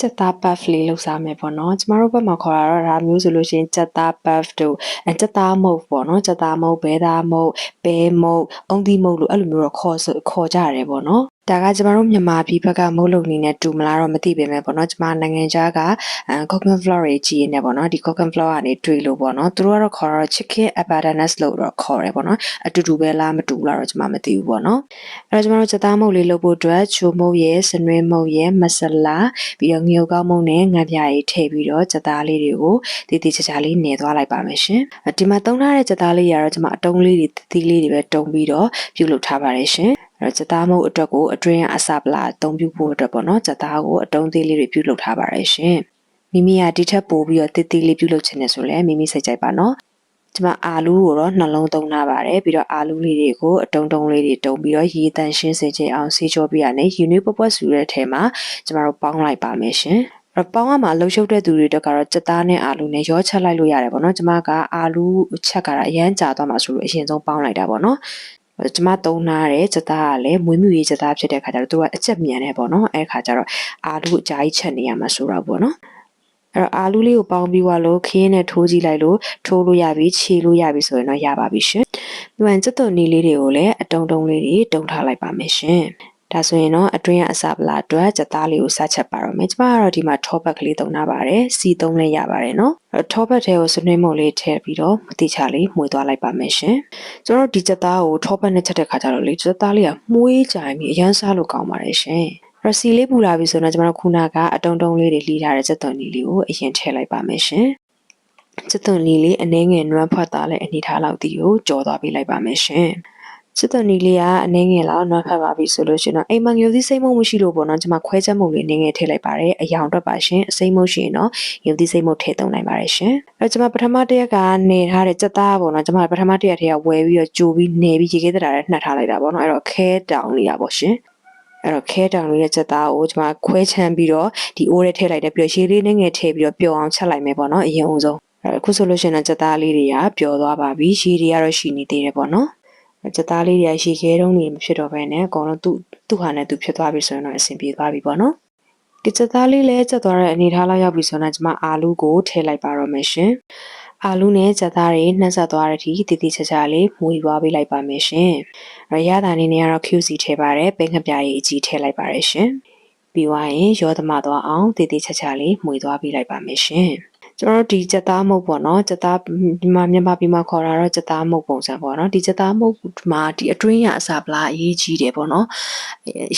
ချက်သား buff လေးလောက်စားမယ်ပေါ့နော်ကျမတို့ဘက်မှာခေါ်တာတော့ဒါမျိုးဆိုလို့ရှိရင်ချက်သား buff တို့အဲချက်သားမုတ်ပေါ့နော်ချက်သားမုတ်ဘဲသားမုတ်ဘဲမုတ်အုံသီးမုတ်လို့အဲ့လိုမျိုးတော့ခေါ်ဆိုခေါ်ကြရတယ်ပေါ့နော် ဒါကကျမတို့မြန်မာပြည်ဘက်ကမုတ်လုံနေနဲ့တူမလားတော့မသိပေမဲ့ပေါ့နော်ကျမနိုင်ငံခြားကအဲ coconut flour တွေကြီးနေပေါ့နော်ဒီ coconut flour ကနေတွေ့လို့ပေါ့နော်သူတို့ကတော့ခေါ်တော့ chicken abundance လို့တော့ခေါ်တယ်ပေါ့နော်အတူတူပဲလားမတူဘူးလားတော့ကျမမသိဘူးပေါ့နော်အဲ့တော့ကျမတို့ချက်သားမုတ်လေးလုပ်ဖို့အတွက်ချိုမုတ်ရဲ့စနွေးမုတ်ရဲ့မဆလာပြီးတော့ငရုတ်ကောက်မုတ်နဲ့ငါးပြားကြီးထည့်ပြီးတော့ချက်သားလေးတွေကိုတည်တည်ချာချာလေးနေသွားလိုက်ပါမယ်ရှင်ဒီမှာသုံးထားတဲ့ချက်သားလေးတွေကတော့ကျမအတုံးလေးတွေတည်တည်လေးတွေပဲတုံပြီးတော့ပြုတ်လုပ်ထားပါတယ်ရှင် အဲ့တော့စသားမုတ်အတွက်ကိုအတွင်းအစပလာအသုံးပြုဖို့အတွက်ပေါ့နော်စသားကိုအတုံးသေးလေးတွေပြုလုပ်ထားပါရရှင်မိမိကဒီထက်ပိုပြီးတော့တိတိလေးပြုလုပ်ချင်တယ်ဆိုလည်းမိမိစိတ်ကြိုက်ပါနော်ဒီမှာအာလူးကိုတော့နှလုံးသုံးထားပါတယ်ပြီးတော့အာလူးလေးတွေကိုအတုံးတုံးလေးတွေတုံပြီးတော့ရေတန့်ရှင်းစေချင်အောင်ဆေးကြောပြရနဲ့ယူနီပပွက်ဆူတဲ့ထဲမှာကျမတို့ပေါင်းလိုက်ပါမယ်ရှင်အပေါင်းကမှာလှုပ်ရှုပ်တဲ့သူတွေတက်ကတော့စက်သားနဲ့အာလူနဲ့ရောချက်လိုက်လို့ရတယ်ပေါ့နော်ကျမကအာလူချက်ကတော့အရန်ကြာသွားမှာဆိုလို့အရင်ဆုံးပေါင်းလိုက်တာပေါ့နော် ကျမတုံးထားတဲ့စသားကလည်းမွေးမြူရေးစသားဖြစ်တဲ့ခါကျတော့သူကအချက်မြန်နေပေါ့နော်အဲ့ခါကျတော့အာလူအကြာကြီးချက်နေရမှာဆိုတော့ပေါ့နော်အဲ့တော့အာလူလေးကိုပေါင်းပြီးွားလို့ခင်းနဲ့ထိုးကြည့်လိုက်လို့ထိုးလို့ရပြီခြေလို့ရပြီဆိုရင်တော့ရပါပြီရှင်။ပြီးရင်စက်သွနီလေးတွေကိုလည်းအတုံတုံလေးတွေတုံထားလိုက်ပါမယ်ရှင်။ ဒါဆိုရင်တော့အတွင်းကအစာပလာအတွက်စက်သားလေးကိုစချက်ပါတော့မယ်။ကျမကတော့ဒီမှာ top back ကလေးတုံထားပါတယ်။ C သုံးလည်းရပါတယ်နော်။ top back ထဲကိုစနွေးမုံလေးထည့်ပြီးတော့မတိချလေးမှုေးသွားလိုက်ပါမယ်ရှင်။ကျွန်တော်ဒီစက်သားကို top back နဲ့ချက်တဲ့ခါကျတော့လေစက်သားလေးကမှုေးကြိုင်ပြီးအရန်စားလို့ကောင်းပါတယ်ရှင်။ရစီလေးပူလာပြီဆိုတော့ကျွန်တော်ခုနကအတုံတုံလေးတွေလှီးထားတဲ့စက်သွန်လေးလေးကိုအရင်ထည့်လိုက်ပါမယ်ရှင်။စက်သွန်လေးလေးအနှဲငယ်နွမ်းဖွက်သားလည်းအနေထားလောက်ဒီကိုကြော်သွားပေးလိုက်ပါမယ်ရှင်။ စစ်တနီလေးကအနှင်းငယ်လောက်နွမ်းဖက်ပါပြီဆိုလို့ရှင်တော့အိမ်မငြိုသီးစိမ့်မုံမရှိလို့ပေါ့နော်ကျွန်မခွဲချက်မုံလေးနင်းငယ်ထည့်လိုက်ပါတယ်အယောင်အတွက်ပါရှင်အစိမ့်မုံရှိရင်တော့ငြိုသီးစိမ့်မုံထည့်သုံးနိုင်ပါတယ်ရှင်အဲ့တော့ကျွန်မပထမတစ်ရက်ကနေထားတဲ့စက်သားပေါ့နော်ကျွန်မပထမတစ်ရက်ထဲကဝယ်ပြီးတော့ကြိုပြီးနေပြီးရေခဲတတာနဲ့နှက်ထားလိုက်တာပေါ့နော်အဲ့တော့ခဲတောင်လေးရပါရှင်အဲ့တော့ခဲတောင်လေးရဲ့ချက်သားကိုကျွန်မခွဲချမ်းပြီးတော့ဒီအိုးထဲထည့်လိုက်တယ်ပြီးတော့ရေလေးနဲ့ငယ်ထည့်ပြီးတော့ပျော်အောင်ချက်လိုက်မယ်ပေါ့နော်အရင်ဦးဆုံးအဲ့အခုဆိုလို့ရှိရင်ချက်သားလေးတွေကပျော်သွားပါပြီရေတွေကတော့ရှိနေသေးတယ်ပေါ့နော် ချက်သားလေးတွေကရေခဲတုံးတွေမဖြစ်တော့ဘဲနဲ့အကုန်လုံးသူ့သူ့ဟာနဲ့သူဖြစ်သွားပြီဆိုရင်တော့အဆင်ပြေသွားပြီပေါ့နော်ဒီချက်သားလေးလည်းချက်သွားတဲ့အနေထားလောက်ရောက်ပြီဆိုတော့ကျွန်မအာလူးကိုထည့်လိုက်ပါတော့မယ်ရှင်အာလူးနဲ့ကြက်သားတွေနှက်ဆက်သွားတဲ့အထိတည်တည်ချာချာလေးမှုယူသွားပေးလိုက်ပါမယ်ရှင်။ရရတာနေနဲ့ကတော့ QC ထည့်ပါတယ်။ပင်ခပြားကြီးအကြီးထည့်လိုက်ပါတယ်ရှင်။ပြီးသွားရင်ရောသမသွားအောင်တည်တည်ချာချာလေးမှုသွားပေးလိုက်ပါမယ်ရှင်။ ကျွန်တော်တို့ဒီကြက်သားမုတ်ပေါ့နော်ကြက်သားဒီမှာမြန်မာပြည်မှာခေါ်တာတော့ကြက်သားမုတ်ပုံစံပေါ့နော်ဒီကြက်သားမုတ်မှာဒီအတွင်းရအစာပလာအရေးကြီးတယ်ပေါ့နော်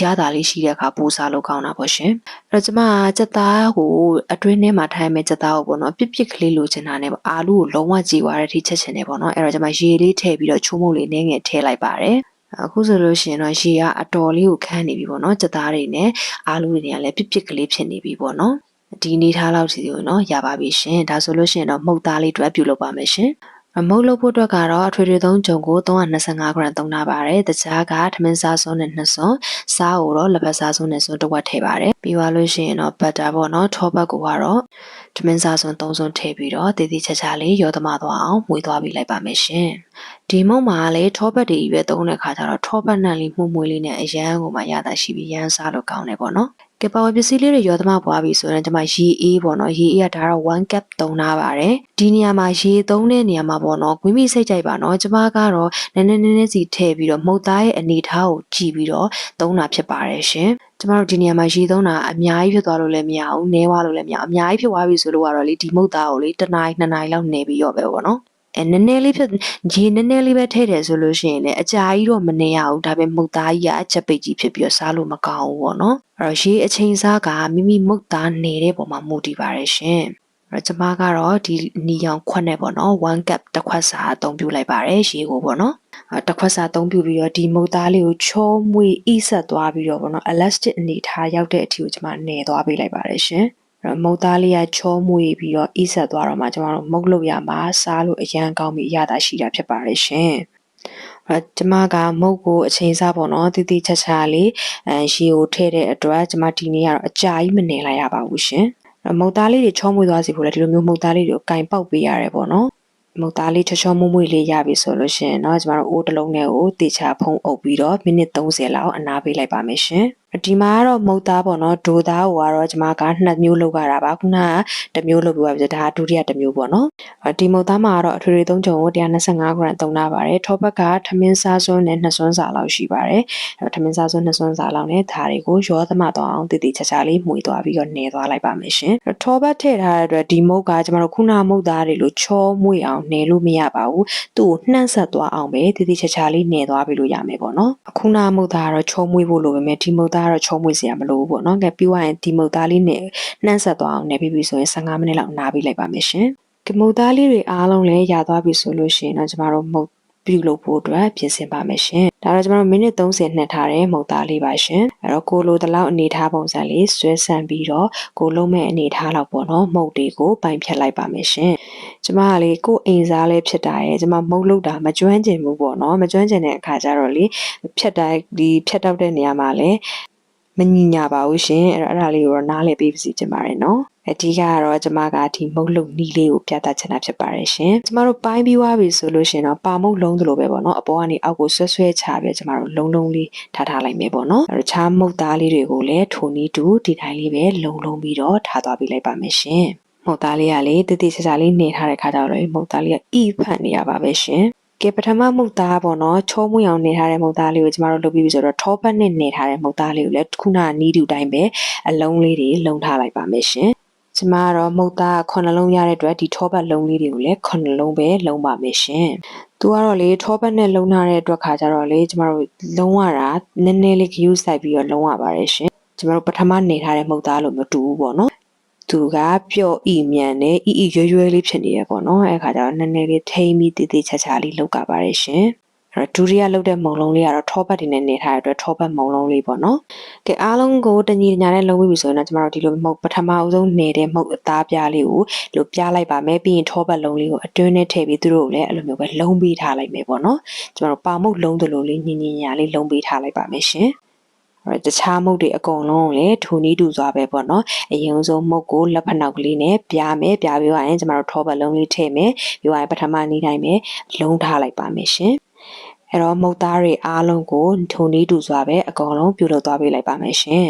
ရတာလေးရှိတဲ့အခါပူစားလို့ကောင်းတာပေါ့ရှင်အဲ့တော့ကျွန်မကြက်သားကိုအတွင်းထဲမှာထိုင်မဲ့ကြက်သားကိုပေါ့နော်ပြစ်ပြစ်ကလေးလိုချင်တာနဲ့အာလူကိုလုံးဝကြည်သွားတဲ့အထိချက်ချင်တယ်ပေါ့နော်အဲ့တော့ကျွန်မရေလေးထည့်ပြီးတော့ချိုးမုတ်လေးနည်းငယ်ထည့်လိုက်ပါတယ်အခုဆိုလို့ရှိရင်တော့ရေကအတော်လေးကိုခန်းနေပြီပေါ့နော်ကြက်သားတွေနဲ့အာလူတွေကလည်းပြစ်ပြစ်ကလေးဖြစ်နေပြီပေါ့နော် ဒီနေထားလောက်စီကိုနော်ရပါပြီရှင်ဒါဆိုလို့ရှိရင်တော့မှုတ်သားလေးတွဲပြုလုပ်ပါမယ်ရှင်မုတ်လုပ်ဖို့အတွက်ကတော့အထွေထွေသုံးကြုံကို325 gram သုံးထားပါတယ်။တခြားကထမင်းစားစွန်းနဲ့နှစ်စွန်း၊စားကိုတော့လက်ဖက်စားစွန်းနဲ့စွန်းတစ်ဝက်ထည့်ပါတယ်။ပြီးသွားလို့ရှိရင်တော့ဘတ်တာပေါ့နော်။ထောပတ်ကိုကတော့ထမင်းစားစွန်း3စွန်းထည့်ပြီးတော့တည်တည်ချာချာလေးရောသမသွားအောင်မွေးသွားပြီးလိုက်ပါမယ်ရှင်။ဒီမုံမှာလည်းထောပတ်တွေပဲသုံးတဲ့ခါကျတော့ထောပတ်နံလေးမှုမွေးလေးနဲ့အရန်ကိုမှရတာရှိပြီးရန်စားလို့ကောင်းတယ်ပေါ့နော်။ ကဲပါဝယ်ပစ္စည်းလေးတွေရောသမပွားပြီဆိုရင်ကျွန်မရေအေးပေါ့နော်ရေအေးကဒါတော့1 cup သုံးထားပါတယ်ဒီနေရာမှာရေသုံးတဲ့နေရာမှာပေါ့နော်ဂွင်းမိစိတ်ကြိုက်ပါနော်ကျွန်မကတော့နည်းနည်းနည်းနည်းစီထည့်ပြီးတော့မှုတ်သားရဲ့အနေထားကိုကြည့်ပြီးတော့သုံးတာဖြစ်ပါတယ်ရှင်ကျမတို့ဒီနေရာမှာရေသုံးတာအများကြီးဖြစ်သွားလို့လည်းမရဘူး။နည်းသွားလို့လည်းမရဘူး။အများကြီးဖြစ်သွားပြီဆိုလို့ကတော့လေဒီမုတ်သားကိုလေတစ်နာရီနှစ်နာရီလောက်နေပြီးတော့ပဲပေါ့နော် အဲနည်းနည်းလေးဖြစ်ရေနည်းနည်းလေးပဲထည့်တယ်ဆိုလို့ရှိရင်လည်းအကြာကြီးတော့မနေရဘူးဒါပေမဲ့မုတ်သားကြီးကအချက်ပိတ်ကြီးဖြစ်ပြီးတော့စားလို့မကောင်းဘူးပေါ့နော်အဲ့တော့ရေအချိန်စားကမိမိမုတ်သားနေတဲ့ပုံမှာမူတည်ပါတယ်ရှင်အဲ့ကျမကတော့ဒီနီရောင်ခွက်နဲ့ပေါ့နော်1 cup တစ်ခွက်စာအသုံးပြုလိုက်ပါတယ်ရေကိုပေါ့နော်တစ်ခွက်စာအသုံးပြုပြီးတော့ဒီမုတ်သားလေးကိုချောမွေဣဆက်သွားပြီးတော့ပေါ့နော် elastic အနေထားရောက်တဲ့အထိကိုကျမနေသွားပေးလိုက်ပါတယ်ရှင် အဲ့မုတ်သားလေးကချောမွေပြီးတော့ဣဆက်သွားတော့မှကျွန်တော်တို့မုတ်လို့ရမှာစားလို့အရန်ကောင်းပြီးအရသာရှိတာဖြစ်ပါတယ်ရှင်အဲကျမကမုတ်ကိုအချိန်စားပေါ့နော်တိတိချာချာလေးအဲရှီကိုထည့်တဲ့အတွက်ကျမဒီနေ့ကတော့အကြာကြီးမနေလိုက်ရပါဘူးရှင်မုတ်သားလေးတွေချောမွေသွားစီဖို့လည်းဒီလိုမျိုးမုတ်သားလေးတွေကိုကင်ပေါက်ပေးရတယ်ပေါ့နော်မုတ်သားလေးချောချောမွေ့မွေ့လေးရပြီဆိုလို့ရှိရင်เนาะကျမတို့အိုးတစ်လုံးနဲ့ကိုတေချာဖုံးအုပ်ပြီးတော့မိနစ်30လောက်အနားပေးလိုက်ပါမယ်ရှင် ဒီမှာကတော့မုတ်သားပေါ့နော်ဒိုသားကိုကတော့ကျွန်မကနှစ်မျိုးလောက်ရတာပါခုနကတစ်မျိုးလောက်ပြီးပါပြီဒါကဒုတိယတစ်မျိုးပေါ့နော်ဒီမုတ်သားမှာကတော့အထွေထွေသုံးချုံကို125 gram သုံးထားပါတယ်ထောပတ်ကထမင်းစားစွန်းနဲ့နှစ်စွန်းစာလောက်ရှိပါတယ်အဲထမင်းစားစွန်းနှစ်စွန်းစာလောက်နဲ့ဓာတွေကိုရောသမသွားအောင်တည်တည်ချာချာလေးမှုသွားပြီးတော့နှဲသွားလိုက်ပါမယ်ရှင်ထောပတ်ထည့်ထားတဲ့အတွက်ဒီမုတ်ကကျွန်တော်တို့ခုနမုတ်သားတွေလို့ချောမွေအောင်နှဲလို့မရပါဘူးသူ့ကိုနှံ့ဆက်သွားအောင်ပဲတည်တည်ချာချာလေးနှဲသွားပြီးလို့ရမယ်ပေါ့နော်ခုနမုတ်သားကတော့ချောမွေဖို့လိုပေမဲ့ဒီမုတ်သားကတော့ချောမွေစရာမလိုဘူးပေါ့နော်ကဲပြီးသွားရင်ဒီမုတ်သားလေးနဲ့နှံ့ဆက်သွားအောင်နှဲပြီးပြီဆိုရင်15မိနစ်လောက်နားပြီးလိုက်ပါမယ်ရှင်ကမုတ်သားလေးတွေအားလုံးလည်းရသွားပြီဆိုလို့ရှိရင်တော့ကျမတို့မုတ်ပြုလုပ်ဖို့အတွက်ပြင်ဆင်ပါမယ်ရှင်။ဒါတော့ကျွန်တော်မိနစ်30နှစ်ထားတဲ့မုတ်သားလေးပါရှင်။အဲ့တော့ကိုလိုတလောက်အနေထားပုံစံလေးဆွဲဆန့်ပြီးတော့ကိုလုံးမဲ့အနေထားလောက်ပေါ့နော်။မုတ်တွေကိုပိုင်ဖြတ်လိုက်ပါမယ်ရှင်။ကျွန်မကလေကိုအိမ်စားလေးဖြစ်တာရဲ့ကျွန်မမုတ်လို့တာမကျွမ်းကျင်ဘူးပေါ့နော်။မကျွမ်းကျင်တဲ့အခါကျတော့လေဖြတ်တိုင်းဒီဖြတ်တောက်တဲ့နေရာမှာလည်း မညီညာပါဘူးရှင်အဲ့တော့အဲ့ဒါလေးကိုတော့နားလည်ပေးပါစီချင်ပါတယ်နော်အဓိကကတော့ကျမကဒီမုတ်လုံနီးလေးကိုပြသချင်တာဖြစ်ပါတယ်ရှင်ကျမတို့ပိုင်းပြီးသွားပြီဆိုလို့ရှင်တော့ပါမုတ်လုံးသလိုပဲပေါ့နော်အပေါ်ကနေအောက်ကိုဆွဲဆွဲချပြီးကျမတို့လုံးလုံးလေးထားထားလိုက်မယ်ပေါ့နော်အဲ့တော့ခြားမုတ်သားလေးတွေကိုလည်းထိုနီးတူဒီတိုင်းလေးပဲလုံးလုံးပြီးတော့ထားသွားပေးလိုက်ပါမယ်ရှင်မုတ်သားလေးကလေတိတိကျကျလေးနေထားတဲ့ခါကျတော့လေမုတ်သားလေးကဤဖတ်နေရပါပဲရှင် ကဲပထမမုတ်သားပေါ့နော်ချောမွေအောင်နေထားတဲ့မုတ်သားလေးကိုကျမတို့လုပ်ပြီးပြီဆိုတော့ထောပတ်နဲ့နေထားတဲ့မုတ်သားလေးကိုလည်းခုနနီးတူတိုင်းပဲအလုံးလေးတွေလုံထားလိုက်ပါမယ်ရှင်ကျမကတော့မုတ်သားခုနှလုံးရတဲ့အတွက်ဒီထောပတ်လုံးလေးတွေကိုလည်းခုနှလုံးပဲလုံးပါမယ်ရှင်။သူကတော့လေထောပတ်နဲ့လုံးထားတဲ့အတွက်ခါကြတော့လေကျမတို့လုံးရတာနည်းနည်းလေးဂယူးဆိုင်ပြီးတော့လုံးရပါတယ်ရှင်။ကျမတို့ပထမနေထားတဲ့မုတ်သားလို့မတူဘူးပေါ့နော်။ သူကပျော့ဤမြန်နဲ့ဤဤရွရွဲလေးဖြစ်နေရပေါ့နော်အဲခါကျတော့နည်းနည်းလေးထိမ့်ပြီးတည်တည်ချာချာလေးလောက်ကြပါတယ်ရှင်အဲ့တော့ဒုတိယလုတ်တဲ့မုံလုံးလေးကတော့ထောပတ်တွေနဲ့နေထားတဲ့အတွက်ထောပတ်မုံလုံးလေးပေါ့နော်။ကဲအားလုံးကိုတညီတညာနဲ့လုံးပြီးပြီဆိုရင်တော့ကျမတို့ဒီလိုမဟုတ်ပထမအဆုံးနေတဲ့မုတ်အသားပြားလေးကိုလိုပြလိုက်ပါမယ်ပြီးရင်ထောပတ်လုံးလေးကိုအတွင်းနဲ့ထည့်ပြီးသူတို့ကိုလည်းအဲ့လိုမျိုးပဲလုံးပေးထားလိုက်မယ်ပေါ့နော်။ကျမတို့ပါမုတ်လုံးတလို့လေးညင်ညင်ညာလေးလုံးပေးထားလိုက်ပါမယ်ရှင်။ အဲ့တခြားမုတ်တွေအကုန်လုံးကိုလည်းထိုနီးတူစွာပဲပေါ့နော်အရင်ဆုံးမုတ်ကိုလက်ဖက်နောက်ကလေးနဲ့ပြားမယ်ပြားပြီးသွားရင်ကျမတို့ထောပတ်လုံးလေးထည့်မယ်ပြီးသွားရင်ပထမနီးတိုင်းပဲလုံးထားလိုက်ပါမယ်ရှင်အဲ့တော့မုတ်သားတွေအားလုံးကိုထုံနီးတူစွာပဲအကောင်လုံးပြုလုပ်သွားပေးလိုက်ပါမယ်ရှင်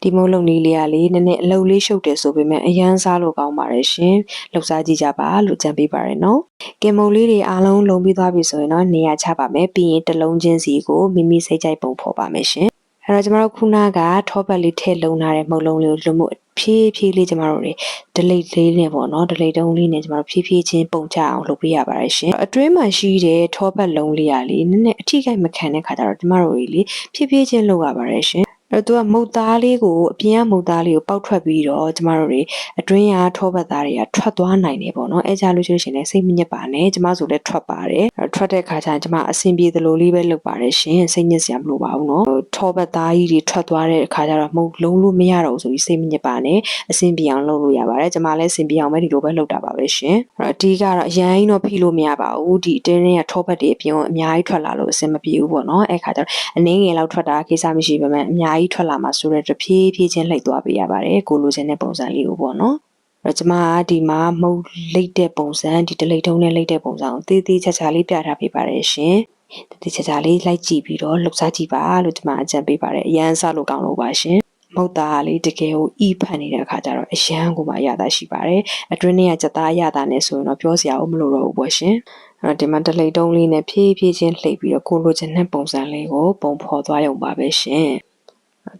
ဒီမုတ်လုံနီးလေးကလေနည်းနည်းအလုံလေးရှုပ်တယ်ဆိုပေမဲ့အရန်စားလို့ကောင်းပါတယ်ရှင်လှုပ်ရှားကြည့်ကြပါလို့ကြံပေးပါရနော်ကင်မုတ်လေးတွေအားလုံးလုံးပြီးသွားပြီဆိုရင်တော့နေရာချပါမယ်ပြီးရင်တစ်လုံးချင်းစီကိုမိမိစိတ်ကြိုက်ပုံဖော်ပါမယ်ရှင် အဲ့တော့ကျမတို့ခုနကထောပတ်လေးထည့်လုံထားတဲ့မုတ်လုံးလေးကိုလူမှုဖြည်းဖြည်းလေးကျမတို့တွေဒလိတ်လေးနဲ့ပေါ့နော်ဒလိတ်တုံးလေးနဲ့ကျမတို့ဖြည်းဖြည်းချင်းပုံချအောင်လုပ်ပေးရပါတယ်ရှင်အတွင်းမှာရှိတဲ့ထောပတ်လုံးလေးကလေနည်းနည်းအထိကိမခံတဲ့ခါကျတော့ကျမတို့တွေလေဖြည်းဖြည်းချင်းလုပ်ရပါတယ်ရှင် အဲ့တော့သူကမုတ်သားလေးကိုအပြင်ကမုတ်သားလေးကိုပောက်ထွက်ပြီးတော့ကျမတို့တွေအတွင်းကထောပတ်သားတွေကထွက်သွားနိုင်တယ်ပေါ့နော်အဲကြလို့ရှိလို့ရှင်လည်းစိတ်မညစ်ပါနဲ့ကျမဆိုလည်းထွက်ပါတယ်ထွက်တဲ့ခါကျရင်ကျမအဆင်ပြေသလိုလေးပဲလုပ်ပါတယ်ရှင်စိတ်ညစ်စရာမလိုပါဘူးနော်ထောပတ်သားကြီးတွေထွက်သွားတဲ့အခါကျတော့မုတ်လုံးလို့မရတော့ဘူးဆိုပြီးစိတ်မညစ်ပါနဲ့အဆင်ပြေအောင်လုပ်လို့ရပါတယ်ကျမလည်းအဆင်ပြေအောင်ပဲဒီလိုပဲလုပ်တာပါပဲရှင်အဲ့တော့အဓိကတော့အရန်ကြီးတော့ဖိလို့မရပါဘူးဒီအတင်းနဲ့ထောပတ်တွေအပြင်အများကြီးထွက်လာလို့အဆင်မပြေဘူးပေါ့နော်အဲခါကျတော့အနည်းငယ်လောက်ထွက်တာကိစ္စမရှိပါမဲ့အများကြီးထွက်လာမှာဆိုတော့တဖြည်းဖြည်းချင်းလှိတ်သွားပေးရပါတယ်ကိုလိုချင်တဲ့ပုံစံလေးကိုပေါ့နော်အဲ့ကျမကဒီမှာမုတ်လိတ်တဲ့ပုံစံဒီတလိတ်ထုံးနဲ့လိတ်တဲ့ပုံစံကိုတေးသေးချာချာလေးပြထားပေးပါတယ်ရှင်တေးသေးချာချာလေးလိုက်ကြည့်ပြီးတော့လှုပ်ရှားကြည့်ပါလို့ကျမအကြံပေးပါတယ်အရန်ဆလို့ကောင်းလို့ပါရှင်မုတ်သားလေးတကယ်ကိုဤဖန်နေတဲ့အခါကျတော့အရန်ကိုမှရတာရှိပါတယ်အတွင်းထဲကစက်သားရတာနဲ့ဆိုရင်တော့ပြောစရာမလိုတော့ဘူးပေါ့ရှင်အဲ့တော့ဒီမှာတလိတ်တုံးလေးနဲ့ဖြည်းဖြည်းချင်းလှိပ်ပြီးတော့ကိုလိုချင်တဲ့ပုံစံလေးကိုပုံဖော်သွားရုံပါပဲရှင်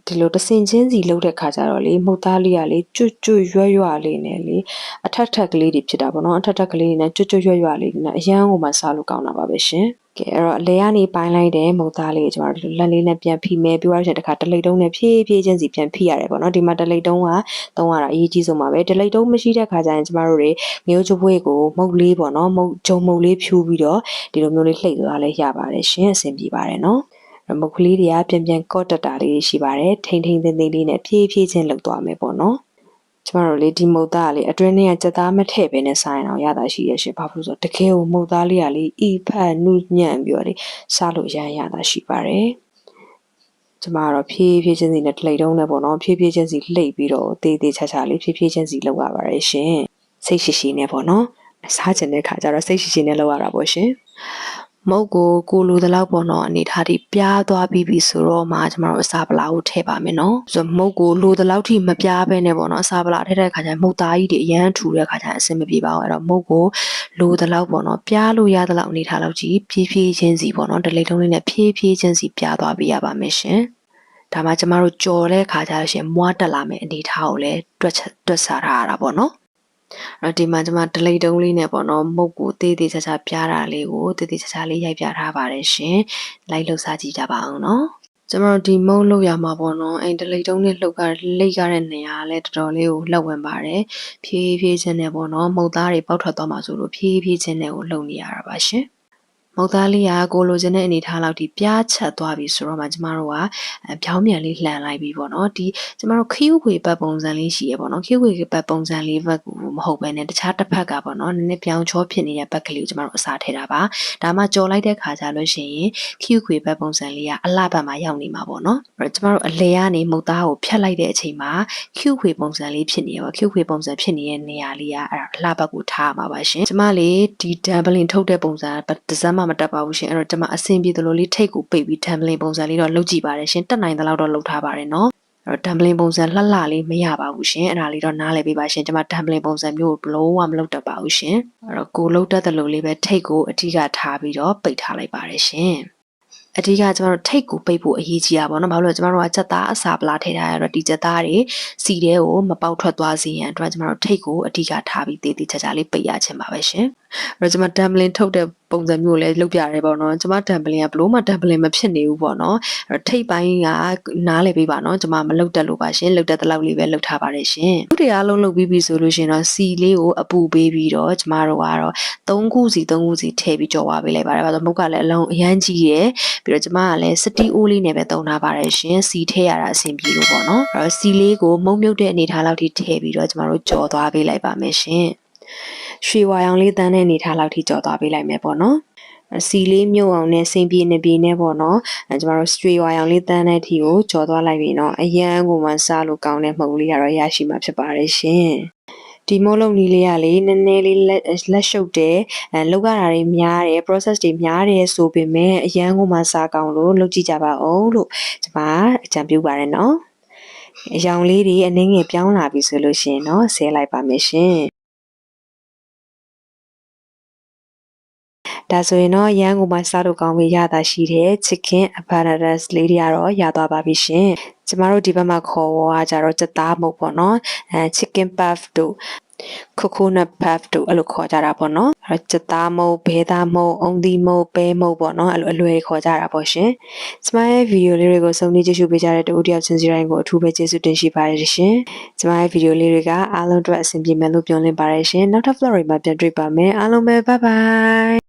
ဒီလိုတဆင်ချင်းစီလှုပ်တဲ့ခါကျတော့လေမှုတ်သားလေးကလေကျွတ်ကျွတ်ရွရွလေးနဲ့လေအထက်ထက်ကလေးတွေဖြစ်တာပေါ့နော်အထက်ထက်ကလေးနဲ့ကျွတ်ကျွတ်ရွရွလေးနဲ့အရန်ကိုမှစားလို့ကောင်းတာပါပဲရှင်ကဲအဲ့တော့အလဲကနေပိုင်းလိုက်တဲ့မုတ်သားလေးကိုကျွန်တော်တို့လက်လေးနဲ့ပြန်ဖိမယ်ပြီးတော့တခါတလိတ်တုံးနဲ့ဖြည်းဖြည်းချင်းစီပြန်ဖိရတယ်ပေါ့နော်ဒီမှာတလိတ်တုံးကသုံးရတာအရေးကြီးဆုံးပါပဲတလိတ်တုံးမရှိတဲ့ခါကျရင်ကျွန်တော်တို့တွေမျိုးချပွေးကိုမုတ်လေးပေါ့နော်မုတ်ဂျုံမုတ်လေးဖြူပြီးတော့ဒီလိုမျိုးလေးလှိမ့်သွားလဲရပါတယ်ရှင်အဆင်ပြေပါတယ်နော် မုတ်ကလေးတွေကပြန်ပြန်ကော့တက်တာလေးရှိပါတယ်ထိမ့်ထိမ့်သိမ့်သိမ့်လေးနဲ့ဖြည်းဖြည်းချင်းလုပ်သွားမယ်ပေါ့နော်ကျမတို့လေဒီမုတ်သားကလေအတွင်းထဲကစက်သားမထည့်ဘဲနဲ့ဆိုင်အောင်ရတာရှိရရှင်ဘာဖြစ်လို့ဆိုတော့တကယ်ကိုမုတ်သားလေးကလေဤဖတ်နုညံ့ပြီးတော့လေစားလို့ရမ်းရတာရှိပါတယ်ကျမကတော့ဖြည်းဖြည်းချင်းစီနဲ့တလိတုံးနဲ့ပေါ့နော်ဖြည်းဖြည်းချင်းစီလှိပ်ပြီးတော့တေးသေးချာချာလေးဖြည်းဖြည်းချင်းစီလုပ်ရပါတယ်ရှင်စိတ်ရှိရှိနဲ့ပေါ့နော်စားချင်တဲ့ခါကျတော့စိတ်ရှိရှိနဲ့လုပ်ရတာပေါ့ရှင် မုတ်ကိုကိုလိုတလောက်ပေါ့နော်အနေထားထိပြားသွားပြီးပြီဆိုတော့မှကျမတို့အစာပလာကိုထည့်ပါမယ်နော်ဆိုတော့မုတ်ကိုလိုတလောက်ထိမပြားဘဲနဲ့ပေါ့နော်အစာပလာထည့်တဲ့အခါကျရင်မုတ်သားကြီးတွေအရန်ထူတဲ့အခါကျရင်အဆင်မပြေပါဘူးအဲ့တော့မုတ်ကိုလိုတလောက်ပေါ့နော်ပြားလို့ရတလောက်အနေထားလောက်ကြီးဖြည်းဖြည်းချင်းစီပေါ့နော်ဒလိထုံးလေးနဲ့ဖြည်းဖြည်းချင်းစီပြားသွားပေးရပါမယ်ရှင်ဒါမှကျမတို့ကြော်တဲ့ခါကျလို့ရှိရင်မွားတက်လာမယ့်အနေထားကိုလည်းတွက်ချက်တွက်ဆထားရတာပေါ့နော် အဲ့ဒီမှာကျွန်မဒလိတုံးလေးနဲ့ပေါ့နော်မုတ်ကိုတေးသေးချာချာပြားတာလေးကိုတေးသေးချာချာလေးရိုက်ပြထားပါတယ်ရှင်လိုက်လှုပ်ရှားကြည့်ကြပါအောင်နော်ကျွန်တော်ဒီမုံလောက်ရမှာပေါ့နော်အဲ့ဒလိတုံးနဲ့လှုပ်ကလိတ်ရတဲ့နေရာလည်းတော်တော်လေးကိုလှုပ်ဝင်ပါတယ်ဖြည်းဖြည်းချင်းနဲ့ပေါ့နော်မုတ်သားတွေပေါက်ထွက်သွားမှဆိုလို့ဖြည်းဖြည်းချင်းနဲ့ကိုလှုပ်နေရတာပါရှင် မုတ်သားလေးကကိုလိုချင်တဲ့အနေထားလောက်ထိပြားချက်သွားပြီဆိုတော့မှကျမတို့ကဖြောင်းမြန်လေးလှန်လိုက်ပြီပေါ့နော်ဒီကျမတို့ခရုခွေပတ်ပုံစံလေးရှိရပေါ့နော်ခရုခွေပတ်ပုံစံလေးဘက်ကမဟုတ်ပဲねတခြားတစ်ဖက်ကပေါ့နော်နည်းနည်းပြောင်းချောဖြစ်နေတဲ့ဘက်ကလေးကိုကျမတို့အစားထည့်တာပါဒါမှကြော်လိုက်တဲ့ခါကျလို့ရှိရင်ခရုခွေပတ်ပုံစံလေးကအလှဘက်မှာရောက်နေမှာပေါ့နော်အဲ့တော့ကျမတို့အလေကနေမုတ်သားကိုဖြတ်လိုက်တဲ့အချိန်မှာခရုခွေပုံစံလေးဖြစ်နေရပါခရုခွေပုံစံဖြစ်နေတဲ့နေရာလေးကအဲ့ဒါအလှဘက်ကိုထားရမှာပါရှင်ကျမလေးဒီ doubling ထုတ်တဲ့ပုံစံတစ်စက်မှမတက်ပါဘူးရှင်အဲ့တော့ကျမအဆင်ပြေသလိုလေးထိတ်ကိုပိတ်ပြီး dumpling ပုံစံလေးတော့လုပ်ကြည့်ပါတယ်ရှင်တက်နိုင်တဲ့လောက်တော့လုပ်ထားပါတယ်နော်အဲ့တော့ dumpling ပုံစံလှလှလေးမရပါဘူးရှင်အဲ့ဒါလေးတော့နားလည်ပေးပါရှင်ကျွန်မ dumpling ပုံစံမျိုးကိုဘလို့မှမလုပ်တတ်ပါဘူးရှင်အဲ့တော့ကိုလုပ်တတ်တဲ့လိုလေးပဲထိတ်ကိုအထီးကထားပြီးတော့ပိတ်ထားလိုက်ပါတယ်ရှင်အဓိကကျမတို့ထိတ်ကိုပိတ်ဖို့အရေးကြီးတာပေါ့နော်။ဘာလို့လဲကျမတို့ကစက်သားအစာပလာထည့်ထားရတော့ဒီစက်သားတွေစီတဲကိုမပေါက်ထွက်သွားစေရန်အတွက်ကျမတို့ထိတ်ကိုအဓိကထားပြီးတည်တည်ချာချာလေးပိတ်ရခြင်းပါပဲရှင်။ အဲ့တော့ကျမ dumpling ထုတ်တဲ့ပုံစံမျိုးလည်းလုပ်ပြရဲပေါ့နော်။ကျမ dumpling ကဘလို့မှ dumpling မဖြစ်နေဘူးပေါ့နော်။အဲ့တော့ထိတ်ပိုင်းကနားလည်ပေးပါနော်။ကျမမလုပ်တတ်လို့ပါရှင်။လုပ်တတ်တဲ့လောက်လေးပဲလုပ်ထားပါတယ်ရှင်။ဒုတိယအလုံးလုပ်ပြီးပြီဆိုလို့ရှင်တော့စီလေးကိုအပူပေးပြီးတော့ကျမတို့ကတော့3ခုစီ3ခုစီထည့်ပြီးကြော်ပါပေးလိုက်ပါတယ်။ဘာလို့မုတ်ကလည်းအလုံးအရန်ကြီးတယ်။ပြီးတော့ကျမကလည်းစတီအိုးလေးနဲ့ပဲတုံထားပါတယ်ရှင်။စီထည့်ရတာအဆင်ပြေလို့ပေါ့နော်။အဲ့တော့စီလေးကိုမုံမြုပ်တဲ့အနေထားလောက်ထိထည့်ပြီးတော့ကျမတို့ကြော်သွားပေးလိုက်ပါမယ်ရှင်။ ရွှေဝါရောင်လေးတန်းတဲ့အနေထားလောက်ထိကြော်သွားပေးလိုက်မယ်ပေါ့နော်စီလေးမြုပ်အောင်နဲ့စိန်ပြေနေပြေနဲ့ပေါ့နော်အဲကျမတို့ straight ဝါရောင်လေးတန်းတဲ့အထိကိုကြော်သွားလိုက်ပြီเนาะအရန်ကိုမှစားလို့ကောင်းတဲ့မှုတ်လေးကတော့ရရှိမှာဖြစ်ပါတယ်ရှင်ဒီမိုးလုံးနီးလေးကလေနည်းနည်းလေးလက်လက်ရှုပ်တယ်အဲလောက်ရတာတွေများတယ် process တွေများတယ်ဆိုပေမဲ့အရန်ကိုမှစားကောင်းလို့လုပ်ကြည့်ကြပါဦးလို့ကျွန်မအကြံပြုပါရနော်အယောင်လေးတွေအနှင်းငယ်ပြောင်းလာပြီဆိုလို့ရှိရင်တော့ဆဲလိုက်ပါမယ်ရှင် ဒါဆိုရင်တော့ရန်ကုန်မှာစားလို့ကောင်းပြီရတာရှိတဲ့ chicken apparatus လေးတွေကတော့ရသွားပါပြီရှင်ကျမတို့ဒီဘက်မှာခေါ်ဝါကြတော့စသားမုတ်ပေါ့နော်အဲ chicken puff တို့ coconut puff တို့အဲ့လိုခေါ်ကြတာပေါ့နော်အဲ့တော့စသားမုတ်ဘဲသားမုတ်အုံသီးမုတ်ပဲမုတ်ပေါ့နော်အဲ့လိုအလွယ်ခေါ်ကြတာပေါ့ရှင်ကျမရဲ့ဗီဒီယိုလေးတွေကိုစုံနေကြည့်ရှုပေးကြတဲ့တူတယောက်ချင်းစီတိုင်းကိုအထူးပဲကျေးဇူးတင်ရှိပါတယ်ရှင်ကျမရဲ့ဗီဒီယိုလေးတွေကအားလုံးအတွက်အဆင်ပြေမယ်လို့ပြောလင်းပါတယ်ရှင်နောက်ထပ် vlog တွေမှာပြန်တွေ့ပါမယ်အားလုံးပဲ bye bye